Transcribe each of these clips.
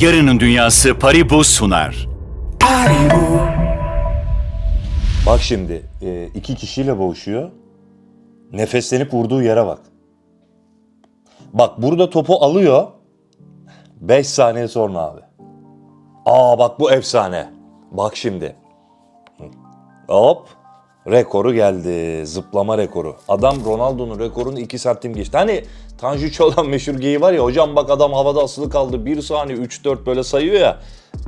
Yarının Dünyası Paribu sunar. Bak şimdi e, iki kişiyle boğuşuyor. Nefeslenip vurduğu yere bak. Bak burada topu alıyor. 5 saniye sonra abi. Aa bak bu efsane. Bak şimdi. Hop. Rekoru geldi. Zıplama rekoru. Adam Ronaldo'nun rekorunu 2 santim geçti. Hani Tanju Çolak meşhur geyi var ya hocam bak adam havada asılı kaldı 1 saniye 3-4 böyle sayıyor ya.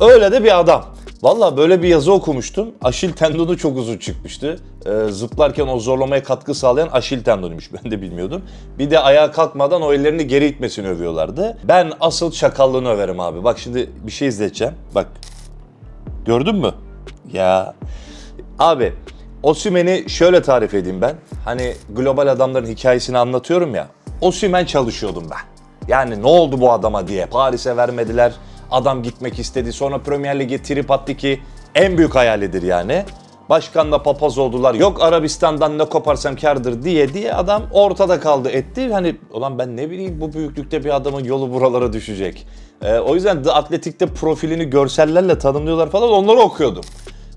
Öyle de bir adam. Valla böyle bir yazı okumuştum. Aşil tendonu çok uzun çıkmıştı. Ee, zıplarken o zorlamaya katkı sağlayan aşil tendonuymuş. Ben de bilmiyordum. Bir de ayağa kalkmadan o ellerini geri itmesini övüyorlardı. Ben asıl çakallığını överim abi. Bak şimdi bir şey izleteceğim. Bak. Gördün mü? Ya. Abi Osimhen'i şöyle tarif edeyim ben. Hani global adamların hikayesini anlatıyorum ya. Osimhen çalışıyordum ben. Yani ne oldu bu adama diye. Paris'e vermediler. Adam gitmek istedi. Sonra Premier Lig'e trip attı ki en büyük hayalidir yani. Başkanla papaz oldular. Yok Arabistan'dan ne koparsam kardır diye diye adam ortada kaldı etti. Hani ulan ben ne bileyim bu büyüklükte bir adamın yolu buralara düşecek. Ee, o yüzden The Athletic'te profilini görsellerle tanımlıyorlar falan onları okuyordum.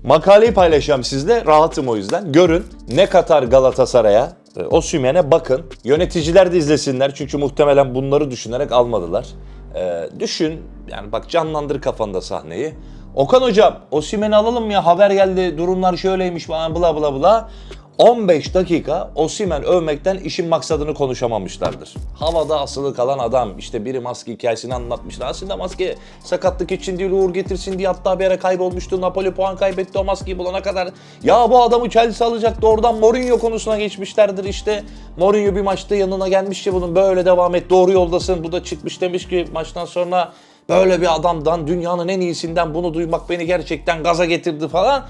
Makaleyi paylaşacağım sizle. Rahatım o yüzden. Görün ne Katar Galatasaray'a, e, Osimhen'e bakın. Yöneticiler de izlesinler çünkü muhtemelen bunları düşünerek almadılar. E, düşün, yani bak canlandır kafanda sahneyi. Okan hocam, Osimhen'i alalım ya haber geldi, durumlar şöyleymiş falan bla bla bla. 15 dakika Osimhen övmekten işin maksadını konuşamamışlardır. Havada asılı kalan adam işte biri maske hikayesini anlatmışlar. Aslında maske sakatlık için değil uğur getirsin diye hatta bir ara kaybolmuştu. Napoli puan kaybetti o maskeyi bulana kadar. Ya bu adamı Chelsea alacaktı oradan Mourinho konusuna geçmişlerdir işte. Mourinho bir maçta yanına gelmiş ya bunun böyle devam et doğru yoldasın. Bu da çıkmış demiş ki maçtan sonra böyle bir adamdan dünyanın en iyisinden bunu duymak beni gerçekten gaza getirdi falan.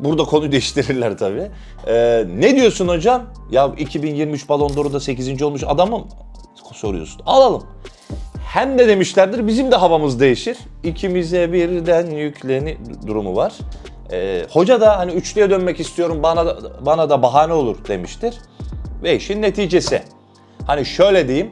Burada konu değiştirirler tabii. Ee, ne diyorsun hocam? Ya 2023 Ballon d'Or'da 8. olmuş adamım soruyorsun. Alalım. Hem de demişlerdir bizim de havamız değişir. İkimize birden yükleni durumu var. Ee, hoca da hani üçlüye dönmek istiyorum bana da, bana da bahane olur demiştir. Ve işin neticesi. Hani şöyle diyeyim.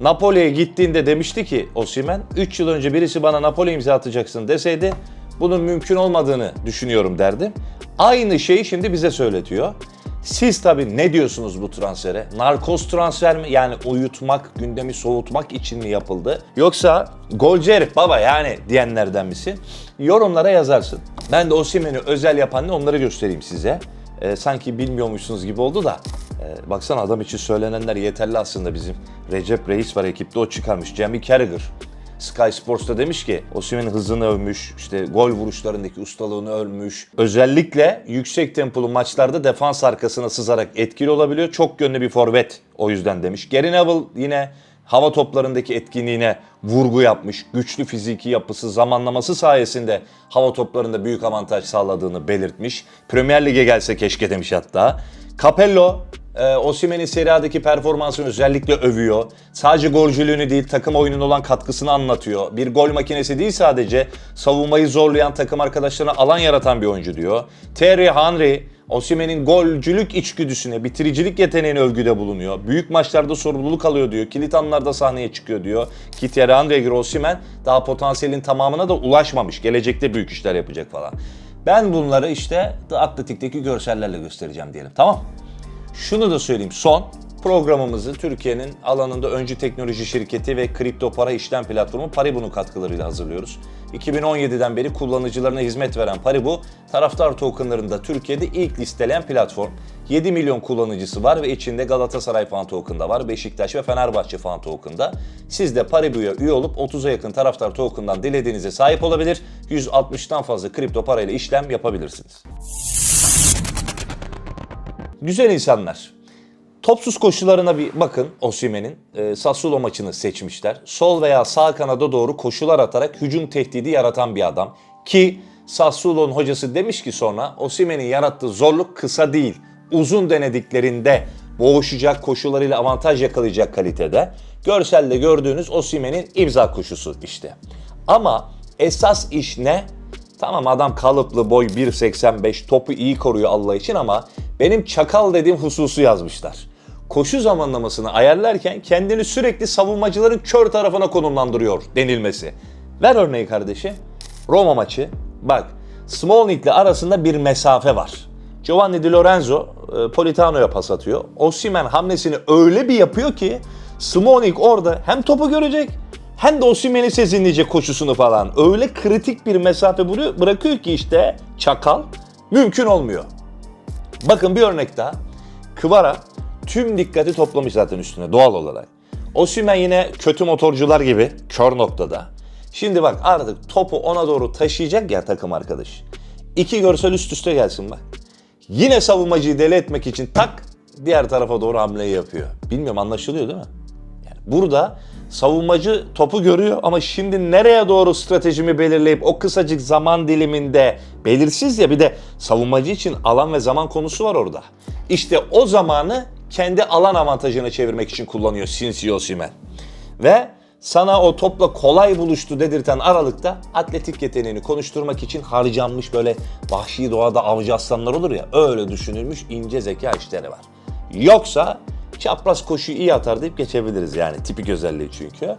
Napoli'ye gittiğinde demişti ki Osimhen 3 yıl önce birisi bana Napoli imza atacaksın deseydi bunun mümkün olmadığını düşünüyorum derdim. Aynı şeyi şimdi bize söyletiyor. Siz tabii ne diyorsunuz bu transfere? Narkoz transfer mi? Yani uyutmak, gündemi soğutmak için mi yapıldı? Yoksa golcü baba yani diyenlerden misin? Yorumlara yazarsın. Ben de Osimhen'i özel yapan ne onları göstereyim size. Ee, sanki bilmiyormuşsunuz gibi oldu da. Ee, baksana adam için söylenenler yeterli aslında bizim. Recep Reis var ekipte o çıkarmış. Jamie Carragher. Sky Sports'ta demiş ki Osimhen'in hızını övmüş, işte gol vuruşlarındaki ustalığını övmüş. Özellikle yüksek tempolu maçlarda defans arkasına sızarak etkili olabiliyor. Çok yönlü bir forvet o yüzden demiş. Gary Neville yine hava toplarındaki etkinliğine vurgu yapmış. Güçlü fiziki yapısı, zamanlaması sayesinde hava toplarında büyük avantaj sağladığını belirtmiş. Premier Lig'e gelse keşke demiş hatta. Capello e, Osimhen'in Serie A'daki performansını özellikle övüyor. Sadece golcülüğünü değil takım oyununa olan katkısını anlatıyor. Bir gol makinesi değil sadece savunmayı zorlayan takım arkadaşlarına alan yaratan bir oyuncu diyor. Thierry Henry Osimhen'in golcülük içgüdüsüne, bitiricilik yeteneğine övgüde bulunuyor. Büyük maçlarda sorumluluk alıyor diyor. Kilit anlarda sahneye çıkıyor diyor. Ki Thierry Henry'e göre Osimhen daha potansiyelin tamamına da ulaşmamış. Gelecekte büyük işler yapacak falan. Ben bunları işte The Athletic'teki görsellerle göstereceğim diyelim. Tamam şunu da söyleyeyim son programımızı Türkiye'nin alanında öncü teknoloji şirketi ve kripto para işlem platformu Paribu'nun katkılarıyla hazırlıyoruz. 2017'den beri kullanıcılarına hizmet veren Paribu, taraftar tokenlarında Türkiye'de ilk listeleyen platform. 7 milyon kullanıcısı var ve içinde Galatasaray fan token'da var, Beşiktaş ve Fenerbahçe fan token'da. Siz de Paribu'ya üye olup 30'a yakın taraftar token'dan dilediğinize sahip olabilir, 160'tan fazla kripto parayla işlem yapabilirsiniz. Güzel insanlar. Topsuz koşularına bir bakın Osimhen'in. E, Sassuolo maçını seçmişler. Sol veya sağ kanada doğru koşular atarak hücum tehdidi yaratan bir adam. Ki Sassuolo'nun hocası demiş ki sonra Osimhen'in yarattığı zorluk kısa değil. Uzun denediklerinde boğuşacak koşularıyla avantaj yakalayacak kalitede. Görselde gördüğünüz Osimhen'in imza koşusu işte. Ama esas iş ne? Tamam adam kalıplı boy 1.85 topu iyi koruyor Allah için ama benim çakal dediğim hususu yazmışlar. Koşu zamanlamasını ayarlarken kendini sürekli savunmacıların kör tarafına konumlandırıyor denilmesi. Ver örneği kardeşim. Roma maçı. Bak Smolnik'le arasında bir mesafe var. Giovanni Di Lorenzo e, Politano'ya pas atıyor. Osimhen hamlesini öyle bir yapıyor ki Smolnik orada hem topu görecek hem de Osimhen'i sezinleyecek koşusunu falan. Öyle kritik bir mesafe bırakıyor ki işte çakal mümkün olmuyor. Bakın bir örnek daha. Kıvara tüm dikkati toplamış zaten üstüne doğal olarak. Osimhen yine kötü motorcular gibi kör noktada. Şimdi bak artık topu ona doğru taşıyacak ya takım arkadaş. İki görsel üst üste gelsin bak. Yine savunmacıyı deli etmek için tak diğer tarafa doğru hamleyi yapıyor. Bilmiyorum anlaşılıyor değil mi? Burada savunmacı topu görüyor ama şimdi nereye doğru stratejimi belirleyip o kısacık zaman diliminde belirsiz ya bir de savunmacı için alan ve zaman konusu var orada. İşte o zamanı kendi alan avantajına çevirmek için kullanıyor Sinsi Osimhen. Ve sana o topla kolay buluştu dedirten aralıkta atletik yeteneğini konuşturmak için harcanmış böyle vahşi doğada avcı aslanlar olur ya öyle düşünülmüş ince zeka işleri var. Yoksa çapraz koşuyu iyi atar deyip geçebiliriz yani tipik özelliği çünkü.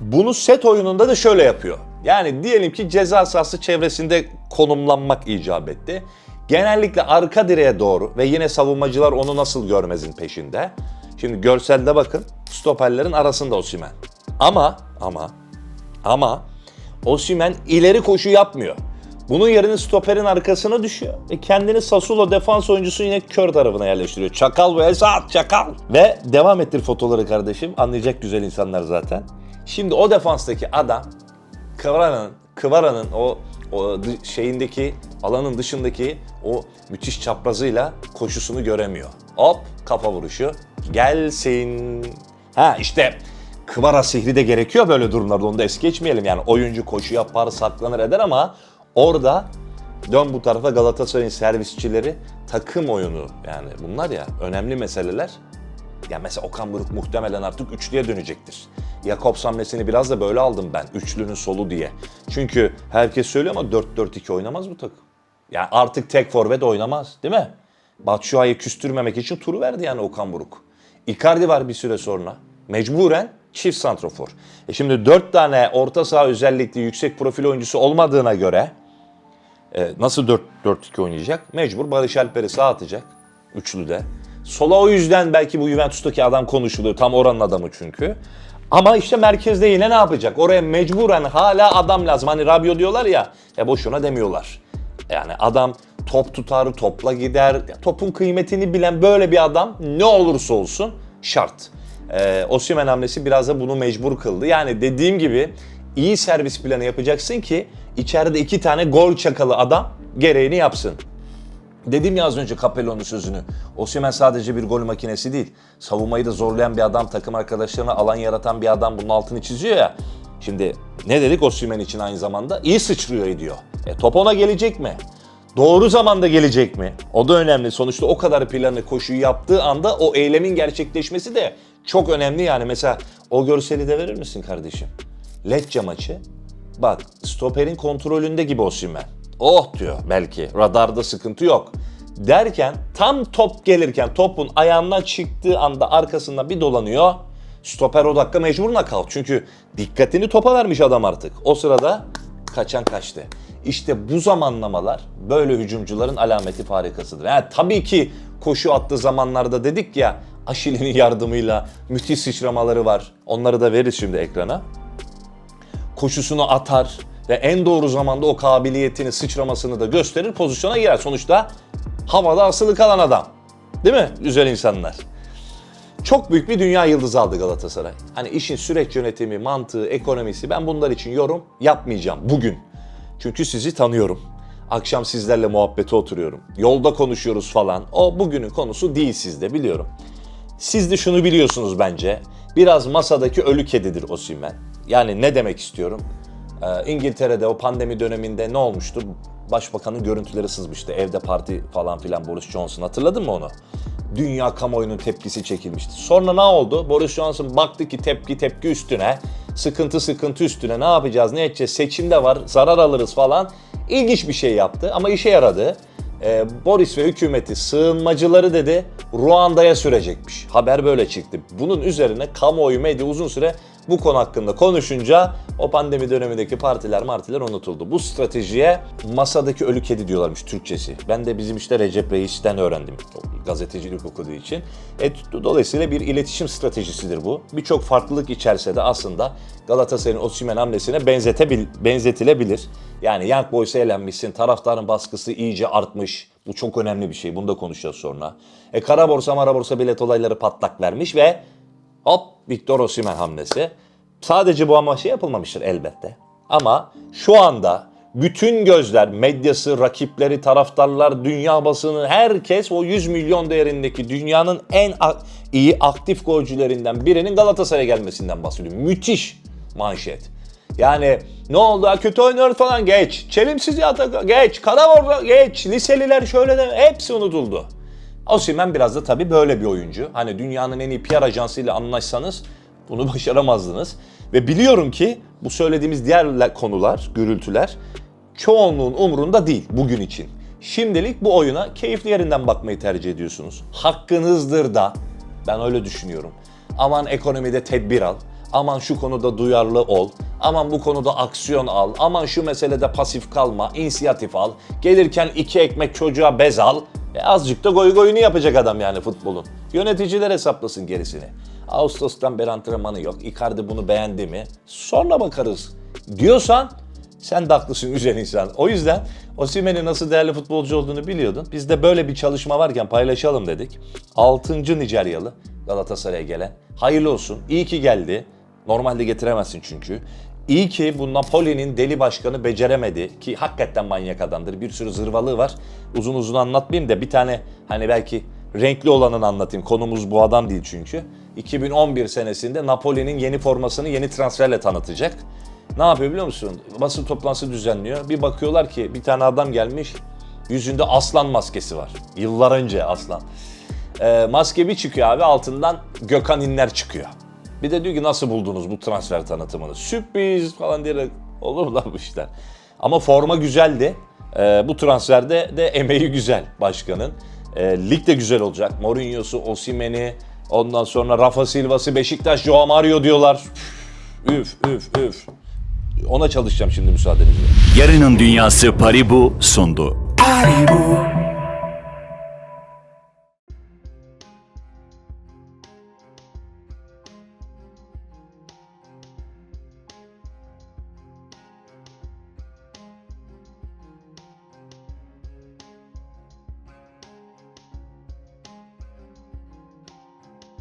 Bunu set oyununda da şöyle yapıyor. Yani diyelim ki ceza sahası çevresinde konumlanmak icap etti. Genellikle arka direğe doğru ve yine savunmacılar onu nasıl görmezin peşinde. Şimdi görselde bakın stoperlerin arasında Osimhen. Ama ama ama Osimhen ileri koşu yapmıyor. Bunun yerine stoperin arkasına düşüyor ve kendini Sassuolo defans oyuncusu yine kör tarafına yerleştiriyor. Çakal ve Esat çakal. Ve devam ettir fotoları kardeşim. Anlayacak güzel insanlar zaten. Şimdi o defanstaki adam Kıvara'nın Kıvara'nın o, o şeyindeki alanın dışındaki o müthiş çaprazıyla koşusunu göremiyor. Hop kafa vuruşu gelsin. Ha işte Kıvara sihri de gerekiyor böyle durumlarda onu da es geçmeyelim. Yani oyuncu koşu yapar saklanır eder ama orada dön bu tarafa Galatasaray'ın servisçileri takım oyunu yani bunlar ya önemli meseleler. Ya mesela Okan Buruk muhtemelen artık üçlüye dönecektir. Jakobs hamlesini biraz da böyle aldım ben. Üçlünün solu diye. Çünkü herkes söylüyor ama 4-4-2 oynamaz bu takım. Yani artık tek forvet oynamaz değil mi? Batshuayi'yi küstürmemek için turu verdi yani Okan Buruk. Icardi var bir süre sonra. Mecburen çift santrofor. E şimdi 4 tane orta saha özellikli yüksek profil oyuncusu olmadığına göre e, nasıl 4-4-2 oynayacak? Mecbur Barış Alper'i sağ atacak. Üçlüde. Sola o yüzden belki bu Juventus'taki adam konuşuluyor. Tam oranın adamı çünkü. Ama işte merkezde yine ne yapacak? Oraya mecburen hala adam lazım. Hani Rabio diyorlar ya, e boşuna demiyorlar. Yani adam top tutar, topla gider. Topun kıymetini bilen böyle bir adam ne olursa olsun şart. Ee, Osimhen hamlesi biraz da bunu mecbur kıldı. Yani dediğim gibi iyi servis planı yapacaksın ki içeride iki tane gol çakalı adam gereğini yapsın. Dedim ya az önce Capello'nun sözünü. Osimhen sadece bir gol makinesi değil. Savunmayı da zorlayan bir adam, takım arkadaşlarına alan yaratan bir adam bunun altını çiziyor ya. Şimdi ne dedik Osimhen için aynı zamanda? İyi sıçrıyor ediyor. E, top ona gelecek mi? Doğru zamanda gelecek mi? O da önemli. Sonuçta o kadar planı koşuyu yaptığı anda o eylemin gerçekleşmesi de çok önemli yani. Mesela o görseli de verir misin kardeşim? Lecce maçı. Bak stoperin kontrolünde gibi Osimhen. Oh diyor belki radarda sıkıntı yok. Derken tam top gelirken topun ayağından çıktığı anda arkasında bir dolanıyor. Stoper o dakika mecbur nakavt. Çünkü dikkatini topa vermiş adam artık. O sırada kaçan kaçtı. İşte bu zamanlamalar böyle hücumcuların alameti farikasıdır. Yani tabii ki koşu attığı zamanlarda dedik ya Aşil'in yardımıyla müthiş sıçramaları var. Onları da veririz şimdi ekrana koşusunu atar ve en doğru zamanda o kabiliyetini, sıçramasını da gösterir, pozisyona girer. Sonuçta havada asılı kalan adam. Değil mi güzel insanlar? Çok büyük bir dünya yıldızı aldı Galatasaray. Hani işin süreç yönetimi, mantığı, ekonomisi ben bunlar için yorum yapmayacağım bugün. Çünkü sizi tanıyorum. Akşam sizlerle muhabbete oturuyorum. Yolda konuşuyoruz falan. O bugünün konusu değil sizde biliyorum. Siz de şunu biliyorsunuz bence. Biraz masadaki ölü kedidir Osimhen. Yani ne demek istiyorum? Ee, İngiltere'de o pandemi döneminde ne olmuştu? Başbakanın görüntüleri sızmıştı. Evde parti falan filan Boris Johnson hatırladın mı onu? Dünya kamuoyunun tepkisi çekilmişti. Sonra ne oldu? Boris Johnson baktı ki tepki tepki üstüne, sıkıntı sıkıntı üstüne ne yapacağız, ne edeceğiz, seçimde var, zarar alırız falan. İlginç bir şey yaptı ama işe yaradı. Ee, Boris ve hükümeti sığınmacıları dedi Ruanda'ya sürecekmiş. Haber böyle çıktı. Bunun üzerine kamuoyu medya uzun süre Bu konu hakkında konuşunca o pandemi dönemindeki partiler martiler unutuldu. Bu stratejiye masadaki ölü kedi diyorlarmış Türkçesi. Ben de bizim işte Recep Reis'ten öğrendim gazetecilik okuduğu için. E, dolayısıyla bir iletişim stratejisidir bu. Birçok farklılık içerse de aslında Galatasaray'ın Osimhen hamlesine benzetebil, benzetilebilir. Yani Young Boys'a elenmişsin, taraftarın baskısı iyice artmış. Bu çok önemli bir şey. Bunu da konuşacağız sonra. E kara borsa mara bilet olayları patlak vermiş ve hop Victor Osimhen hamlesi. Sadece bu ama şey yapılmamıştır elbette. Ama şu anda bütün gözler, medyası, rakipleri, taraftarlar, dünya basını, herkes o 100 milyon değerindeki dünyanın en a- iyi aktif golcülerinden birinin Galatasaray'a gelmesinden bahsediyor. Müthiş manşet. Yani ne oldu kötü oynuyoruz falan geç. Çelimsiz ya geç. Karaborda geç. Liseliler şöyle de hepsi unutuldu. Osimhen biraz da tabii böyle bir oyuncu. Hani dünyanın en iyi PR ajansıyla anlaşsanız bunu başaramazdınız. Ve biliyorum ki bu söylediğimiz diğer konular, gürültüler çoğunluğun umurunda değil bugün için. Şimdilik bu oyuna keyifli yerinden bakmayı tercih ediyorsunuz. Hakkınızdır da ben öyle düşünüyorum. Aman ekonomide tedbir al. Aman şu konuda duyarlı ol. Aman bu konuda aksiyon al. Aman şu meselede pasif kalma, inisiyatif al. Gelirken iki ekmek çocuğa bez al. E azıcık da goy goyunu yapacak adam yani futbolun. Yöneticiler hesaplasın gerisini. Ağustos'tan beri antrenmanı yok. Icardi bunu beğendi mi? Sonra bakarız diyorsan sen de haklısın güzel insan. O yüzden Osimhen'in nasıl değerli futbolcu olduğunu biliyordun. Biz de böyle bir çalışma varken paylaşalım dedik. 6. Nijeryalı Galatasaray'a gelen. Hayırlı olsun. İyi ki geldi. Normalde getiremezsin çünkü. İyi ki bu Napoli'nin deli başkanı beceremedi ki hakikaten manyak adamdır. Bir sürü zırvalığı var. Uzun uzun anlatmayayım da bir tane hani belki renkli olanını anlatayım. Konumuz bu adam değil çünkü. 2011 senesinde Napoli'nin yeni formasını yeni transferle tanıtacak. Ne yapıyor biliyor musun? Basın toplantısı düzenliyor. Bir bakıyorlar ki bir tane adam gelmiş. Yüzünde aslan maskesi var. Yıllar önce aslan. Ee, maske bir çıkıyor abi altından Gökhan İnler çıkıyor. Bir de diyor ki nasıl buldunuz bu transfer tanıtımını? Sürpriz falan diyerek olur mu lan bu işler? Ama forma güzeldi. Ee, bu transferde de emeği güzel başkanın. Ee, lig de güzel olacak. Mourinho'su, Osimhen'i, ondan sonra Rafa Silva'sı, Beşiktaş, Joao Mario diyorlar. Üf üf üf. Ona çalışacağım şimdi müsaadenizle. Yarının Dünyası Paribu sundu. Paribu,